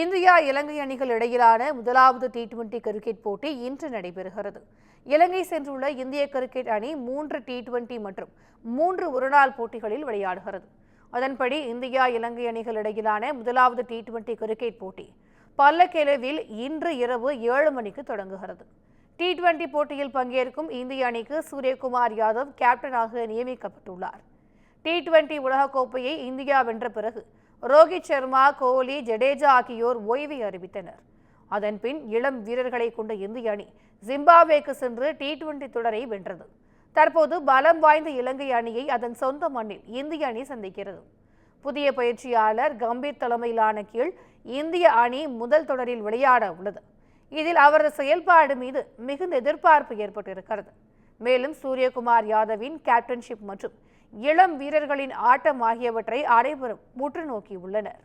India இலங்கை அணிகள் இடையிலான முதலாவது டி டுவெண்டி கிரிக்கெட் போட்டி இன்று நடைபெறுகிறது. இலங்கை சென்றுள்ள இந்திய கிரிக்கெட் அணி மூன்று டி டுவெண்டி மற்றும் மூன்று ஒருநாள் போட்டிகளில் விளையாடுகிறது. அதன்படி இந்தியா இலங்கை அணிகள் இடையிலான முதலாவது டி டுவெண்டி கிரிக்கெட் போட்டி பல்லக்கெலவில் இன்று இரவு ஏழு மணிக்கு தொடங்குகிறது. டி டுவெண்டி போட்டியில் பங்கேற்கும் இந்திய அணிக்கு சூரியகுமார் யாதவ் கேப்டனாக நியமிக்கப்பட்டுள்ளார். டி டுவெண்டி உலகக்கோப்பையை இந்தியா வென்ற பிறகு ரோஹித் சர்மா கோலி ஜடேஜா ஆகியோர் ஓய்வை அறிவித்தனர். அதன்பின் இளம் வீரர்களை கொண்ட இந்திய அணி ஜிம்பாப்வேக்கு சென்று டி டுவெண்டி தொடரை வென்றது. தற்போது பலம் வாய்ந்த இலங்கை அணியை அதன் சொந்த மண்ணில் இந்திய அணி சந்திக்கிறது. புதிய பயிற்சியாளர் கம்பீர் தலைமையிலான கீழ் இந்திய அணி முதல் தொடரில் விளையாட உள்ளது. இதில் அவரது செயல்பாடு மீது மிகுந்த எதிர்பார்ப்பு ஏற்பட்டிருக்கிறது. மேலும் சூரியகுமார் யாதவின் கேப்டன்ஷிப் மற்றும் இளம் வீரர்களின் ஆட்டம் ஆகியவற்றை அனைவரும் உற்று நோக்கியுள்ளனர்.